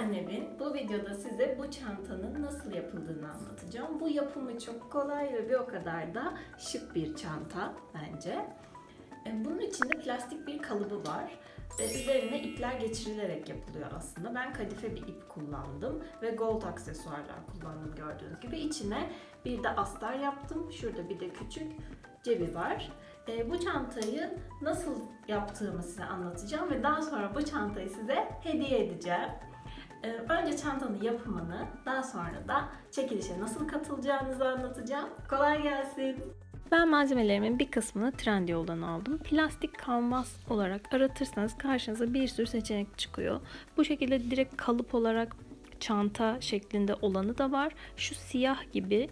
ben Nevin. Bu videoda size bu çantanın nasıl yapıldığını anlatacağım. Bu yapımı çok kolay ve bir o kadar da şık bir çanta bence. E, Bunun içinde plastik bir kalıbı var ve üzerine ipler geçirilerek yapılıyor aslında. Ben kadife bir ip kullandım ve gold aksesuarlar kullandım gördüğünüz gibi. İçine bir de astar yaptım. Şurada bir de küçük cebi var. E, bu çantayı nasıl yaptığımı size anlatacağım ve daha sonra bu çantayı size hediye edeceğim. Önce çantanın yapımını, daha sonra da çekilişe nasıl katılacağınızı anlatacağım. Kolay gelsin. Ben malzemelerimin bir kısmını Trendyol'dan aldım. Plastik kanvas olarak aratırsanız karşınıza bir sürü seçenek çıkıyor. Bu şekilde direkt kalıp olarak çanta şeklinde olanı da var. Şu siyah gibi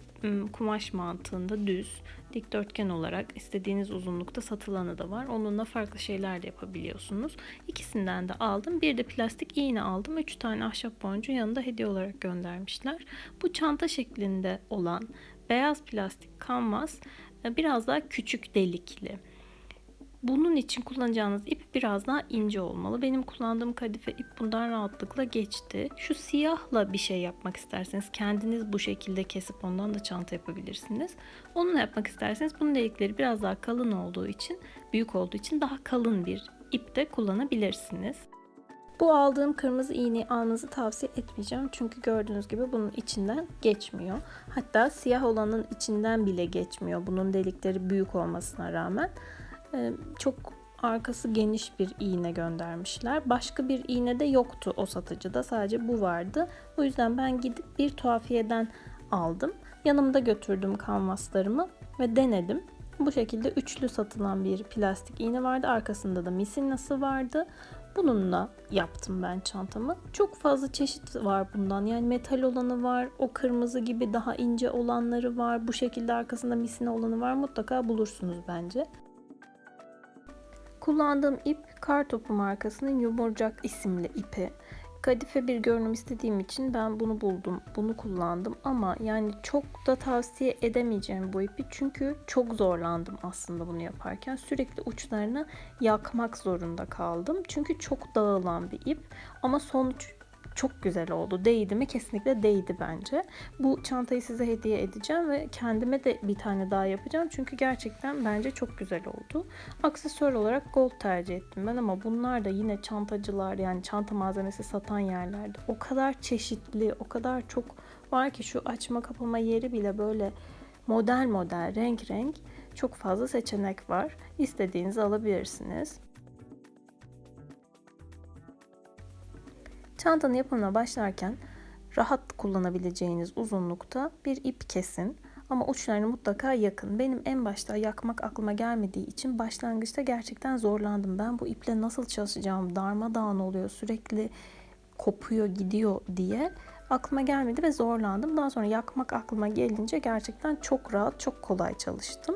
kumaş mantığında düz dikdörtgen olarak istediğiniz uzunlukta satılanı da var. Onunla farklı şeyler de yapabiliyorsunuz. İkisinden de aldım. Bir de plastik iğne aldım. Üç tane ahşap boncuğu yanında hediye olarak göndermişler. Bu çanta şeklinde olan beyaz plastik kanvas e, biraz daha küçük delikli. Bunun için kullanacağınız ip biraz daha ince olmalı. Benim kullandığım kadife ip bundan rahatlıkla geçti. Şu siyahla bir şey yapmak isterseniz kendiniz bu şekilde kesip ondan da çanta yapabilirsiniz. Onunla yapmak isterseniz bunun delikleri biraz daha kalın olduğu için, büyük olduğu için daha kalın bir ip de kullanabilirsiniz. Bu aldığım kırmızı iğneyi almanızı tavsiye etmeyeceğim. Çünkü gördüğünüz gibi bunun içinden geçmiyor. Hatta siyah olanın içinden bile geçmiyor. Bunun delikleri büyük olmasına rağmen. Çok arkası geniş bir iğne göndermişler. Başka bir iğne de yoktu o satıcıda. Sadece bu vardı. O yüzden ben gidip bir tuhafiyeden aldım. Yanımda götürdüm kanvaslarımı ve denedim. Bu şekilde üçlü satılan bir plastik iğne vardı. Arkasında da misinası vardı. Bununla yaptım ben çantamı. Çok fazla çeşit var bundan. Yani metal olanı var, o kırmızı gibi daha ince olanları var. Bu şekilde arkasında misine olanı var. Mutlaka bulursunuz bence. Kullandığım ip Kartopu markasının Yumurcak isimli ipi. Kadife bir görünüm istediğim için ben bunu buldum. Bunu kullandım ama yani çok da tavsiye edemeyeceğim bu ipi. Çünkü çok zorlandım aslında bunu yaparken. Sürekli uçlarını yakmak zorunda kaldım. Çünkü çok dağılan bir ip ama sonuç çok güzel oldu. Değdi mi? Kesinlikle değdi bence. Bu çantayı size hediye edeceğim ve kendime de bir tane daha yapacağım. Çünkü gerçekten bence çok güzel oldu. Aksesuar olarak gold tercih ettim ben ama bunlar da yine çantacılar yani çanta malzemesi satan yerlerde o kadar çeşitli, o kadar çok var ki şu açma kapama yeri bile böyle model model, renk renk çok fazla seçenek var. İstediğinizi alabilirsiniz. Çantanın yapımına başlarken rahat kullanabileceğiniz uzunlukta bir ip kesin. Ama uçlarını mutlaka yakın. Benim en başta yakmak aklıma gelmediği için başlangıçta gerçekten zorlandım. Ben bu iple nasıl çalışacağım? Darmadağın oluyor. Sürekli kopuyor, gidiyor diye aklıma gelmedi ve zorlandım. Daha sonra yakmak aklıma gelince gerçekten çok rahat, çok kolay çalıştım.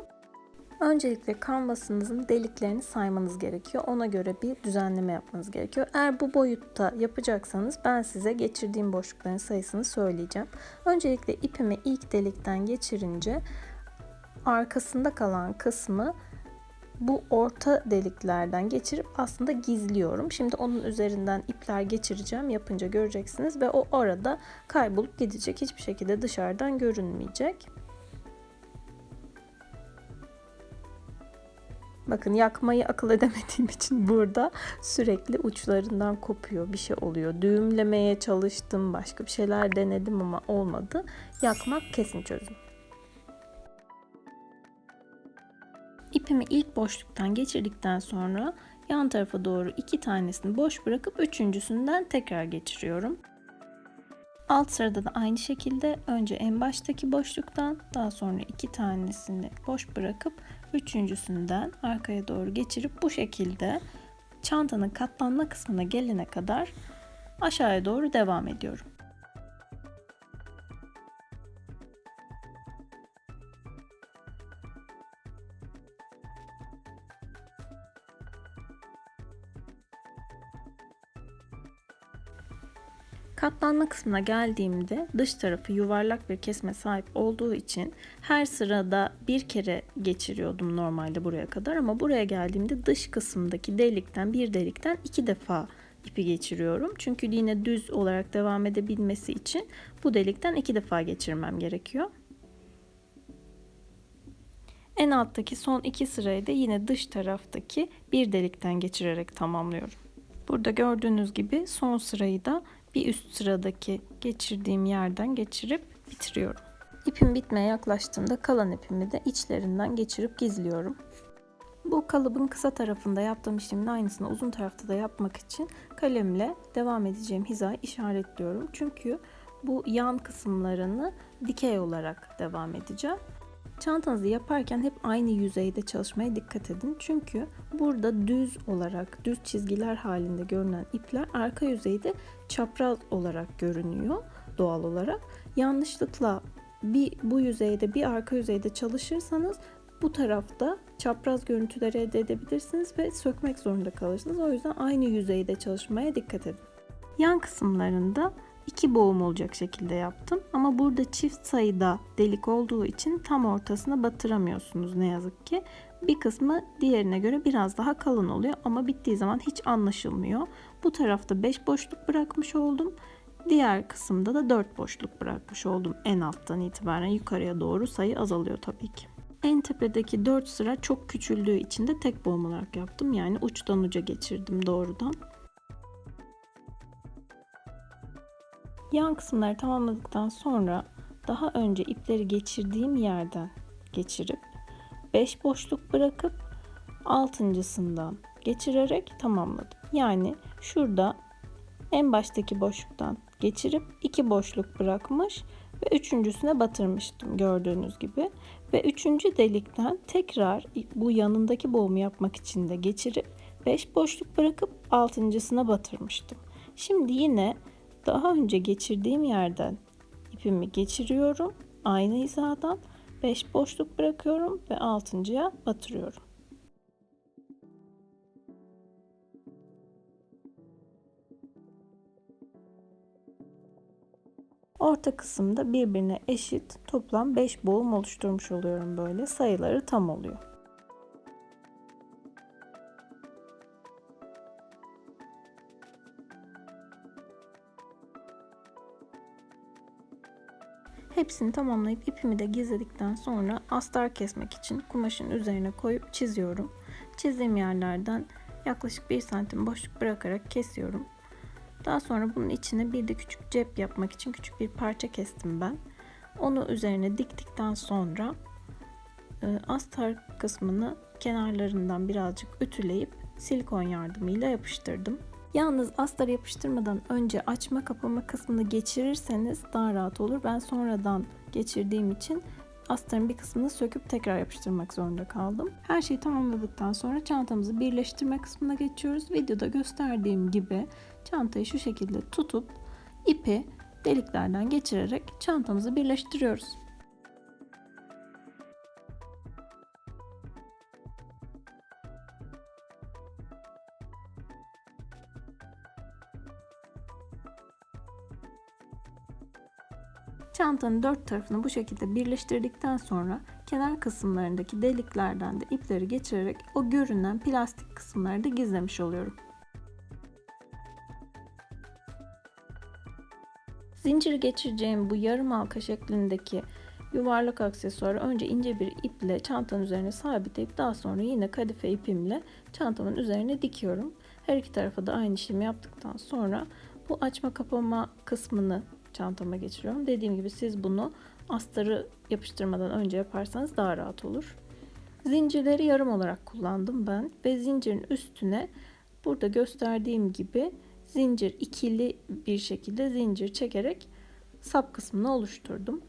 Öncelikle kanvasınızın deliklerini saymanız gerekiyor. Ona göre bir düzenleme yapmanız gerekiyor. Eğer bu boyutta yapacaksanız ben size geçirdiğim boşlukların sayısını söyleyeceğim. Öncelikle ipimi ilk delikten geçirince arkasında kalan kısmı bu orta deliklerden geçirip aslında gizliyorum. Şimdi onun üzerinden ipler geçireceğim. Yapınca göreceksiniz ve o arada kaybolup gidecek. Hiçbir şekilde dışarıdan görünmeyecek. Bakın yakmayı akıl edemediğim için burada sürekli uçlarından kopuyor bir şey oluyor. Düğümlemeye çalıştım, başka bir şeyler denedim ama olmadı. Yakmak kesin çözüm. İpimi ilk boşluktan geçirdikten sonra yan tarafa doğru iki tanesini boş bırakıp üçüncüsünden tekrar geçiriyorum. Alt sırada da aynı şekilde önce en baştaki boşluktan daha sonra iki tanesini boş bırakıp üçüncüsünden arkaya doğru geçirip bu şekilde çantanın katlanma kısmına gelene kadar aşağıya doğru devam ediyorum. Katlanma kısmına geldiğimde dış tarafı yuvarlak bir kesme sahip olduğu için her sırada bir kere geçiriyordum normalde buraya kadar ama buraya geldiğimde dış kısımdaki delikten bir delikten iki defa ipi geçiriyorum. Çünkü yine düz olarak devam edebilmesi için bu delikten iki defa geçirmem gerekiyor. En alttaki son iki sırayı da yine dış taraftaki bir delikten geçirerek tamamlıyorum. Burada gördüğünüz gibi son sırayı da bir üst sıradaki geçirdiğim yerden geçirip bitiriyorum. İpim bitmeye yaklaştığında kalan ipimi de içlerinden geçirip gizliyorum. Bu kalıbın kısa tarafında yaptığım işlemin aynısını uzun tarafta da yapmak için kalemle devam edeceğim hizayı işaretliyorum. Çünkü bu yan kısımlarını dikey olarak devam edeceğim. Çantanızı yaparken hep aynı yüzeyde çalışmaya dikkat edin. Çünkü burada düz olarak, düz çizgiler halinde görünen ipler arka yüzeyde çapraz olarak görünüyor doğal olarak. Yanlışlıkla bir bu yüzeyde bir arka yüzeyde çalışırsanız bu tarafta çapraz görüntüleri elde edebilirsiniz ve sökmek zorunda kalırsınız. O yüzden aynı yüzeyde çalışmaya dikkat edin. Yan kısımlarında iki boğum olacak şekilde yaptım. Ama burada çift sayıda delik olduğu için tam ortasına batıramıyorsunuz ne yazık ki. Bir kısmı diğerine göre biraz daha kalın oluyor ama bittiği zaman hiç anlaşılmıyor. Bu tarafta 5 boşluk bırakmış oldum. Diğer kısımda da 4 boşluk bırakmış oldum en alttan itibaren yukarıya doğru sayı azalıyor tabii ki. En tepedeki 4 sıra çok küçüldüğü için de tek boğum olarak yaptım. Yani uçtan uca geçirdim doğrudan. Yan kısımları tamamladıktan sonra daha önce ipleri geçirdiğim yerden geçirip 5 boşluk bırakıp altıncısından geçirerek tamamladım. Yani şurada en baştaki boşluktan geçirip iki boşluk bırakmış ve üçüncüsüne batırmıştım gördüğünüz gibi. Ve üçüncü delikten tekrar bu yanındaki boğumu yapmak için de geçirip 5 boşluk bırakıp altıncısına batırmıştım. Şimdi yine daha önce geçirdiğim yerden ipimi geçiriyorum. Aynı hizadan 5 boşluk bırakıyorum ve altıncıya batırıyorum. Orta kısımda birbirine eşit toplam 5 boğum oluşturmuş oluyorum böyle. Sayıları tam oluyor. Hepsini tamamlayıp ipimi de gizledikten sonra astar kesmek için kumaşın üzerine koyup çiziyorum. Çizdiğim yerlerden yaklaşık 1 santim boşluk bırakarak kesiyorum. Daha sonra bunun içine bir de küçük cep yapmak için küçük bir parça kestim ben. Onu üzerine diktikten sonra e, astar kısmını kenarlarından birazcık ütüleyip silikon yardımıyla yapıştırdım. Yalnız astarı yapıştırmadan önce açma kapama kısmını geçirirseniz daha rahat olur. Ben sonradan geçirdiğim için astarın bir kısmını söküp tekrar yapıştırmak zorunda kaldım. Her şeyi tamamladıktan sonra çantamızı birleştirme kısmına geçiyoruz. Videoda gösterdiğim gibi çantayı şu şekilde tutup ipi deliklerden geçirerek çantamızı birleştiriyoruz. Çantanın dört tarafını bu şekilde birleştirdikten sonra kenar kısımlarındaki deliklerden de ipleri geçirerek o görünen plastik kısımları da gizlemiş oluyorum. Zincir geçireceğim bu yarım halka şeklindeki yuvarlak aksesuarı önce ince bir iple çantanın üzerine sabitleyip daha sonra yine kadife ipimle çantamın üzerine dikiyorum. Her iki tarafa da aynı işlemi yaptıktan sonra bu açma kapama kısmını çantama geçiriyorum. Dediğim gibi siz bunu astarı yapıştırmadan önce yaparsanız daha rahat olur. Zincirleri yarım olarak kullandım ben ve zincirin üstüne burada gösterdiğim gibi zincir ikili bir şekilde zincir çekerek sap kısmını oluşturdum.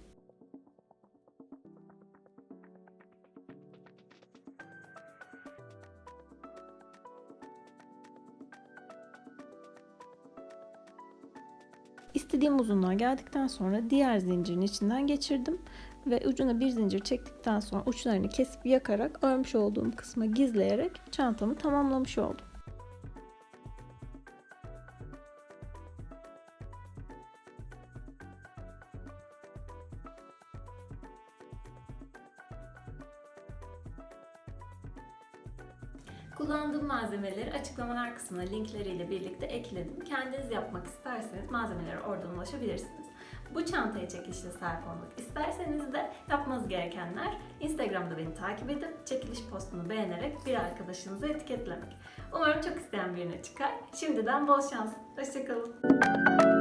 İstediğim uzunluğa geldikten sonra diğer zincirin içinden geçirdim ve ucuna bir zincir çektikten sonra uçlarını kesip yakarak örmüş olduğum kısmı gizleyerek çantamı tamamlamış oldum. Açıklamalar kısmına linkleriyle birlikte ekledim. Kendiniz yapmak isterseniz malzemelere oradan ulaşabilirsiniz. Bu çantaya çekilişle sahip olmak isterseniz de yapmanız gerekenler Instagram'da beni takip edip çekiliş postunu beğenerek bir arkadaşınızı etiketlemek. Umarım çok isteyen birine çıkar. Şimdiden bol şans. Hoşçakalın.